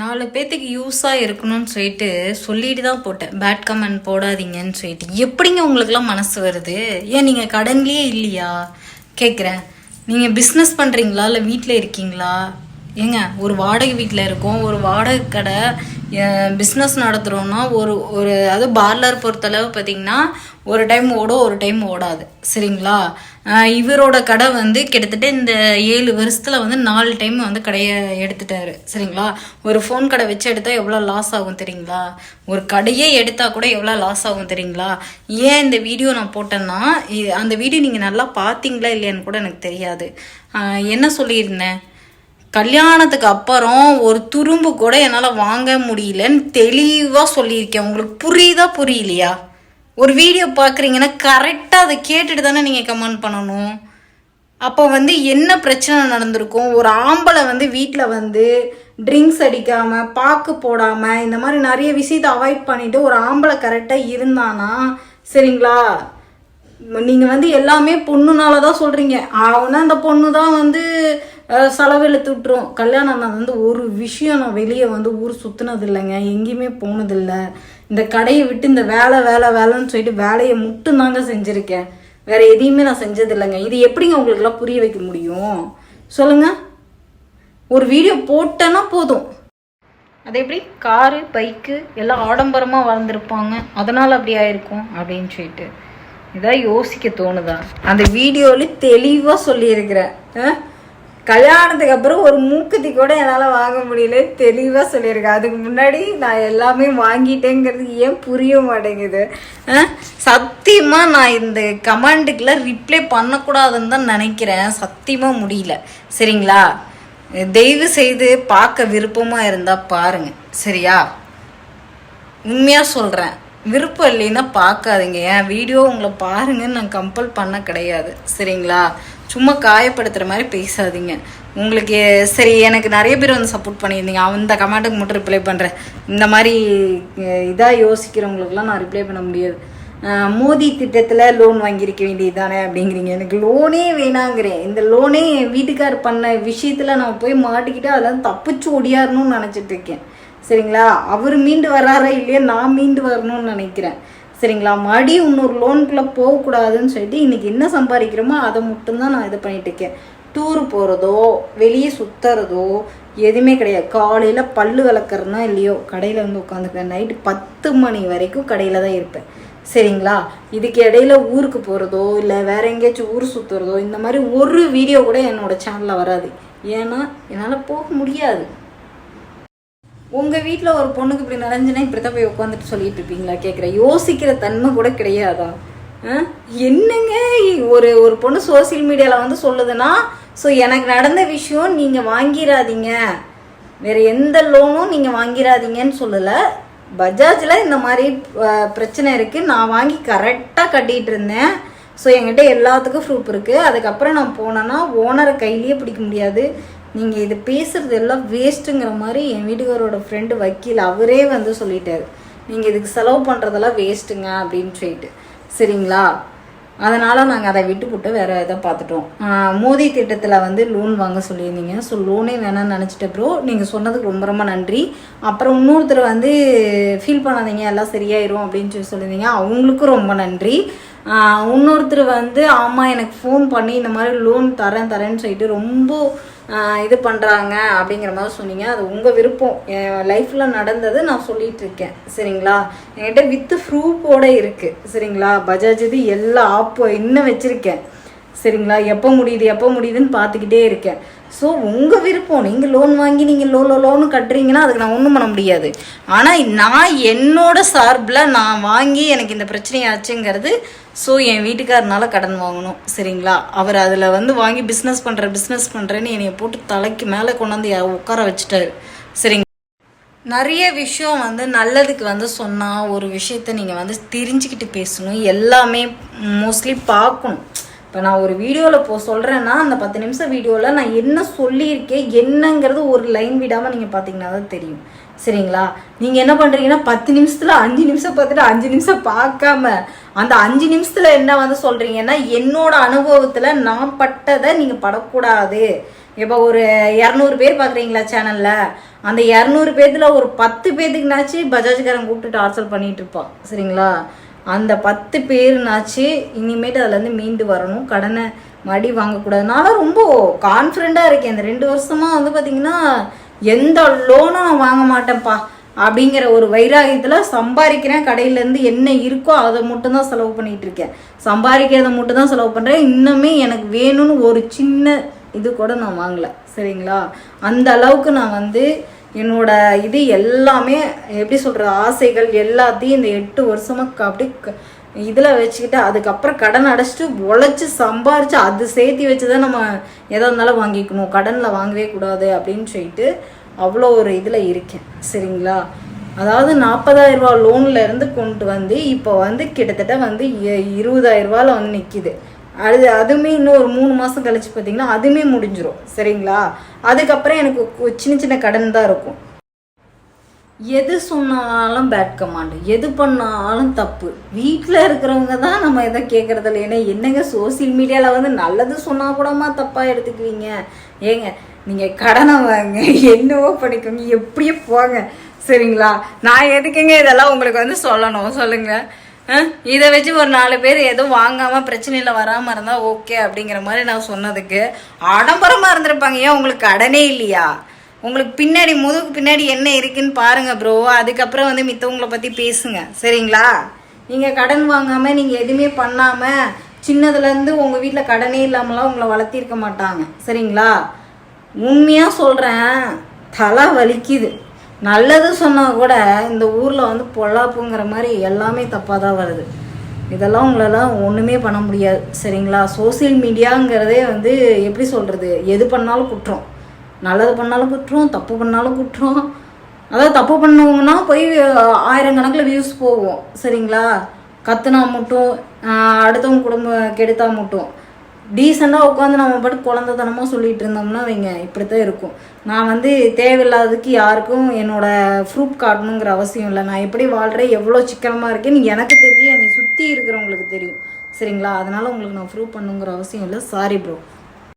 நாலு பேர்த்துக்கு யூஸாக இருக்கணும்னு சொல்லிட்டு சொல்லிட்டு தான் போட்டேன். பேட் கமெண்ட் போடாதீங்கன்னு சொல்லிட்டு. எப்படிங்க உங்களுக்குலாம் மனசு வருது? ஏன் நீங்கள் கடன்லேயே இல்லையா? கேட்குறேன் நீங்கள் பிஸ்னஸ் பண்ணுறீங்களா இல்லை வீட்டில் இருக்கீங்களா? ஏங்க ஒரு வாடகை வீட்டில் இருக்கோம். ஒரு வாடகை கடை பிஸ்னஸ் நடத்துகிறோன்னா ஒரு ஒரு அது பார்லர் பொறுத்தளவு பார்த்தீங்கன்னா ஒரு டைம் ஓடும் ஒரு டைம் ஓடாது. சரிங்களா? இவரோட கடை வந்து கிட்டத்தட்ட இந்த ஏழு வருஷத்தில் வந்து நாலு டைம் வந்து கடையை எடுத்துட்டாரு. சரிங்களா? ஒரு ஃபோன் கடை வச்சு எடுத்தால் எவ்வளோ லாஸ் ஆகும் தெரியுங்களா? ஒரு கடையே எடுத்தால் கூட எவ்வளோ லாஸ் ஆகும் தெரியுங்களா? ஏன் இந்த வீடியோ நான் போட்டேன்னா அந்த வீடியோ நீங்கள் நல்லா பார்த்தீங்களா இல்லையான்னு கூட எனக்கு தெரியாது. என்ன சொல்லியிருந்தேன்? கல்யாணத்துக்கு அப்புறம் ஒரு துரும்பு கூட என்னால் வாங்க முடியலன்னு தெளிவாக சொல்லியிருக்கேன். உங்களுக்கு புரியுதா புரியலையா? ஒரு வீடியோ பார்க்குறீங்கன்னா கரெக்டாக அதை கேட்டுட்டு தானே நீங்கள் கமெண்ட் பண்ணணும். அப்போ வந்து என்ன பிரச்சனை நடந்திருக்கும்? ஒரு ஆம்பளை வந்து வீட்டில் வந்து ட்ரிங்க்ஸ் அடிக்காமல் பாக்கு போடாமல் இந்த மாதிரி நிறைய விஷயத்தை அவாய்ட் பண்ணிவிட்டு ஒரு ஆம்பளை கரெக்டாக இருந்தானா? சரிங்களா? நீங்கள் வந்து எல்லாமே பொண்ணுனால தான் சொல்கிறீங்க அவனா அந்த பொண்ணு தான் வந்து செலவெழுத்து விட்டுரும். கல்யாணம் நான் வந்து ஒரு விஷயம். நான் வெளியே வந்து ஊர் சுற்றுனது இல்லைங்க எங்கேயுமே போனதில்ல. இந்த கடையை விட்டு இந்த வேலை வேலை வேலைன்னு சொல்லிட்டு வேலையை மட்டும்தாங்க செஞ்சுருக்கேன். வேற எதையுமே நான் செஞ்சது இல்லைங்க இது எப்படிங்க உங்களுக்குலாம் புரிய வைக்க முடியும்? சொல்லுங்க. ஒரு வீடியோ போட்டேன்னா போதும். அது எப்படி? காரு பைக்கு எல்லாம் ஆடம்பரமாக வளர்ந்துருப்பாங்க. அதனால் அப்படி ஆயிருக்கும் அப்படின்னு சொல்லிட்டு. இதான் யோசிக்க தோணுதா? அந்த வீடியோவில் தெளிவாக சொல்லியிருக்கிறேன்? கல்யாணத்துக்கு அப்புறம் ஒரு மூக்குத்தி கூட என்னால் வாங்க முடியல தெளிவாக சொல்லியிருக்கேன் அதுக்கு முன்னாடி நான் எல்லாமே வாங்கிட்டேங்கிறது ஏன் புரிய மாட்டேங்குது? சத்தியமாக நான் இந்த கமெண்ட்டுக்கெல்லாம் ரிப்ளை பண்ணக்கூடாதுன்னு தான் நினைக்கிறேன். சத்தியமாக முடியல. சரிங்களா? தயவு செய்து பார்க்க விருப்பமாக இருந்தால் பாருங்கள் சரியா? உண்மையாக சொல்கிறேன் விருப்பம் இல்லைன்னா பார்க்காதீங்க. என் வீடியோ உங்களை பாருங்கன்னு நான் கம்பல் பண்ண கிடையாது. சரிங்களா? சும்மா காயப்படுத்துகிற மாதிரி பேசாதீங்க. உங்களுக்கு சரி எனக்கு நிறைய பேர் வந்து சப்போர்ட் பண்ணியிருந்தீங்க. அந்த கமெண்ட்டுக்கு மட்டும் ரிப்ளை பண்ணுறேன் இந்த மாதிரி இதாக யோசிக்கிறவங்களுக்குலாம் நான் ரிப்ளை பண்ண முடியாது. மோதி திட்டத்தில் லோன் வாங்கியிருக்க வேண்டியது தானே அப்படிங்கிறீங்க. எனக்கு லோனே வேணாங்கிறேன். இந்த லோனே என் வீட்டுக்கார் பண்ண விஷயத்தில் நான் போய் மாட்டிக்கிட்டு அதெல்லாம் தப்பிச்சு ஒடியாரணும்னு நினச்சிட்டு இருக்கேன். சரிங்களா? அவர் மீண்டு வராரா இல்லையா? நான் மீண்டு வரணும்னு நினைக்கிறேன். சரிங்களா? மறுபடியும் இன்னொரு லோனுக்குள்ளே போகக்கூடாதுன்னு சொல்லிட்டு இன்றைக்கி என்ன சம்பாதிக்கிறோமோ அதை மட்டும்தான் நான் இது பண்ணிட்டு இருக்கேன். டூர் போகிறதோ வெளியே சுற்றுறதோ எதுவுமே கிடையாது. காலையில் பல்லு விளக்குறதுனா இல்லையோ கடையில் வந்து உட்காந்துக்கிறேன் நைட்டு பத்து மணி வரைக்கும் கடையில் தான் இருப்பேன். சரிங்களா? இதுக்கு இடையில ஊருக்கு போகிறதோ இல்லை வேற எங்கேயாச்சும் ஊர் சுற்றுறதோ இந்த மாதிரி ஒரு வீடியோ கூட என்னோட சேனலில் வராது. ஏன்னா என்னால் போக முடியாது. உங்கள் வீட்டில் ஒரு பொண்ணுக்கு இப்படி நடந்துச்சுன்னா இப்படி தான் போய் உட்காந்துட்டு சொல்லிட்டு இருப்பீங்களா கேட்குறேன் யோசிக்கிற தன்மை கூட கிடையாதா? ஆ? என்னங்க ஒரு ஒரு பொண்ணு சோஷியல் மீடியாவில் வந்து சொல்லுதுன்னா ஸோ எனக்கு நடந்த விஷயம் நீங்கள் வாங்கிடாதீங்க வேறு எந்த லோனும் நீங்கள் வாங்கிடாதீங்கன்னு சொல்லலை. பஜாஜில் இந்த மாதிரி பிரச்சனை இருக்குது நான் வாங்கி கரெக்டாக கட்டிகிட்டு இருந்தேன். ஸோ என்கிட்ட எல்லாத்துக்கும் ப்ரூஃப் இருக்குது அதுக்கப்புறம் நான் போனேன்னா ஓனரை கையிலேயே பிடிக்க முடியாது. நீங்கள் இது பேசுகிறது எல்லாம் வேஸ்ட்டுங்கிற மாதிரி என் வீட்டுக்காரோட ஃப்ரெண்டு வக்கீல் அவரே வந்து சொல்லிட்டாரு. நீங்கள் இதுக்கு செலவு பண்ணுறதெல்லாம் வேஸ்ட்டுங்க அப்படின்னு சொல்லிட்டு. சரிங்களா? அதனால் நாங்கள் அதை விட்டு போட்டு வேறு இதை பார்த்துட்டோம். மோதி திட்டத்தில் வந்து லோன் வாங்க சொல்லியிருந்தீங்க. ஸோ லோனே வேணாம்னு நினச்சிட்ட ப்ரோ நீங்கள் சொன்னதுக்கு ரொம்ப ரொம்ப நன்றி. அப்புறம் இன்னொருத்தர் வந்து ஃபீல் பண்ணாதீங்க எல்லாம் சரியாயிரும் அப்படின்னு சொல்லி சொல்லியிருந்தீங்க. அவங்களுக்கும் ரொம்ப நன்றி. இன்னொருத்தர் வந்து ஆமாம் எனக்கு ஃபோன் பண்ணி இந்த மாதிரி லோன் தரேன் தரேன்னு சொல்லிட்டு ரொம்ப இது பண்ணுறாங்க அப்படிங்கிற மாதிரி சொன்னீங்க. அது உங்கள் விருப்பம். என் லைஃப்பில் நடந்தது நான் சொல்லிகிட்டு இருக்கேன். சரிங்களா? என்கிட்ட வித்து ப்ரூஃபோட இருக்குது சரிங்களா? பஜாஜ் இது எல்லா ஆப்போ இன்னும் வச்சுருக்கேன். சரிங்களா? எப்போ முடியுது எப்போ முடியுதுன்னு பார்த்துக்கிட்டே இருக்கேன். ஸோ உங்கள் விருப்பம். நீங்கள் லோன் வாங்கி நீங்கள் லோ லோ லோன்னு கட்டுறீங்கன்னா அதுக்கு நான் ஒன்றும் பண்ண முடியாது. ஆனால் நான் என்னோட சார்பில் நான் வாங்கி எனக்கு இந்த பிரச்சனை ஆச்சுங்கிறது ஸோ என் வீட்டுக்காரனால கடன் வாங்கணும். சரிங்களா? அவர் அதில் வந்து வாங்கி பிஸ்னஸ் பண்ணுற பிஸ்னஸ் பண்ணுறேன்னு என்னை போட்டு தலைக்கு மேலே கொண்டாந்து உட்கார வச்சுட்டாரு. சரிங்க. நிறைய விஷயம் வந்து நல்லதுக்கு வந்து சொன்னால் ஒரு விஷயத்த நீங்கள் வந்து தெரிஞ்சுக்கிட்டு பேசணும். எல்லாமே மோஸ்ட்லி பார்க்கணும். இப்போ நான் ஒரு வீடியோவில் போ சொல்கிறேன்னா அந்த பத்து நிமிஷம் வீடியோவில் நான் என்ன சொல்லியிருக்கேன் என்னங்கிறது ஒரு லைன் விடாமல் நீங்கள் பார்த்தீங்கன்னா தான் தெரியும். சரிங்களா? நீங்கள் என்ன பண்ணுறீங்கன்னா பத்து நிமிஷத்தில் அஞ்சு நிமிஷம் பார்த்துட்டு அஞ்சு நிமிஷம் பார்க்காம அந்த அஞ்சு நிமிஷத்தில் என்ன வந்து சொல்கிறீங்கன்னா என்னோட அனுபவத்தில் நான் பட்டதை நீங்கள் படக்கூடாது. இப்போ ஒரு இரநூறு பேர் பார்க்குறீங்களா சேனலில் அந்த இரநூறு பேர்த்தில் ஒரு பத்து பேர்த்துக்குனாச்சு பஜாஜ்காரன் கூப்பிட்டு டார்ச்சர் பண்ணிகிட்டு இருப்பான். சரிங்களா? அந்த பத்து பேருனாச்சு இனிமேட்டு அதுலேருந்து மீண்டு வரணும். கடனை மடி வாங்கக்கூடாதுனால ரொம்ப கான்ஃபிடெண்ட்டாக இருக்கேன். இந்த ரெண்டு வருஷமாக வந்து பார்த்திங்கன்னா எந்த லோனும் நான் வாங்க மாட்டேன்ப்பா அப்படிங்கிற ஒரு வைராகியத்தில் சம்பாதிக்கிறேன். கடையிலேருந்து என்ன இருக்கோ அதை மட்டும் தான் செலவு பண்ணிகிட்டு இருக்கேன். சம்பாதிக்கிறத மட்டும் தான் செலவு பண்ணுறேன் இன்னுமே எனக்கு வேணும்னு ஒரு சின்ன இது கூட நான் வாங்கலை. சரிங்களா? அந்த அளவுக்கு நான் வந்து என்னோட இது எல்லாமே எப்படி சொல்கிறது ஆசைகள் எல்லாத்தையும் இந்த எட்டு வருஷமாக அப்படி இதில் வச்சுக்கிட்டு அதுக்கப்புறம் கடன் அடைச்சிட்டு உழைச்சி சம்பாரித்து அது சேர்த்து வச்சு தான் நம்ம எதாக இருந்தாலும் வாங்கிக்கணும். கடனில் வாங்கவே கூடாது அப்படின்னு சொல்லிட்டு அவ்வளோ ஒரு இதில் இருக்கேன். சரிங்களா? அதாவது நாற்பதாயிரம் ரூபா லோன்ல இருந்து கொண்டு வந்து இப்போ வந்து கிட்டத்தட்ட வந்து இருபதாயிரம் ரூபாயில் வந்து நிற்கிது அது அதுவுமே இன்னும் ஒரு மூணு மாதம் கழிச்சு பார்த்தீங்கன்னா அதுவுமே முடிஞ்சிடும் சரிங்களா? அதுக்கப்புறம் எனக்கு சின்ன சின்ன கடன் தான் இருக்கும். எது சொன்னாலும் பேட் கமாண்டு எது பண்ணாலும் தப்பு. வீட்டில் இருக்கிறவங்க தான் நம்ம எதை கேட்கறது ஏன்னா என்னங்க சோசியல் மீடியாவில் வந்து நல்லது சொன்னால் கூடமா தப்பாக எடுத்துக்குவீங்க. ஏங்க நீங்கள் கடனை வாங்க. என்னவோ பண்ணிக்கோங்க. எப்படியோ போங்க. சரிங்களா? நான் எதுக்குங்க இதெல்லாம் உங்களுக்கு வந்து சொல்லணும்? சொல்லுங்கள் இதை வச்சு ஒரு நாலு பேர் எதுவும் வாங்காமல் பிரச்சனையில் வராமல் இருந்தால் ஓகே அப்படிங்கிற மாதிரி நான் சொன்னதுக்கு ஆடம்பரமாக இருந்திருப்பாங்க. ஏன் உங்களுக்கு கடனே இல்லையா? உங்களுக்கு பின்னாடி முதுகு பின்னாடி என்ன இருக்குன்னு பாருங்க ப்ரோ அதுக்கப்புறம் வந்து மித்தவங்களை பற்றி பேசுங்க. சரிங்களா? நீங்கள் கடன் வாங்காமல் நீங்கள் எதுவுமே பண்ணாமல் சின்னதுலேருந்து உங்கள் வீட்டில் கடனே இல்லாமலாம் உங்களை வளர்த்திருக்க மாட்டாங்க. சரிங்களா? உண்மையாக சொல்கிறேன் தலை வலிக்குது. நல்லது சொன்னால் கூட இந்த ஊரில் வந்து பொல்லாப்புங்கிற மாதிரி எல்லாமே தப்பாக தான் வருது. இதெல்லாம் உங்களெல்லாம் ஒன்றுமே பண்ண முடியாது சரிங்களா? சோஷியல் மீடியாங்கிறதே வந்து எப்படி சொல்கிறது எது பண்ணாலும் குற்றம். நல்லது பண்ணாலும் குற்றம் தப்பு பண்ணாலும் குற்றம். அதாவது தப்பு பண்ணவங்கன்னா போய் ஆயிரக்கணக்கில் வியூஸ் போகும் சரிங்களா? கத்துனா மட்டும் அடுத்தவங்க குடும்பம் கெடுத்தா மட்டும். டீசெண்டாக உட்காந்து நம்ம பாட்டு குழந்தைத்தனமாக சொல்லிட்டு இருந்தோம்னா வைங்க இப்படி தான் இருக்கும். நான் வந்து தேவையில்லாததுக்கு யாருக்கும் என்னோட ப்ரூஃப் காட்டணுங்கிற அவசியம் இல்லை. நான் எப்படி வாழ்கிறேன் எவ்வளோ சிக்கனமாக இருக்கேன்னு எனக்கு தெரியும் என்னை சுற்றி இருக்கிறவங்களுக்கு தெரியும். சரிங்களா? அதனால உங்களுக்கு நான் ப்ரூவ் பண்ணுங்கிற அவசியம் இல்லை. Sorry bro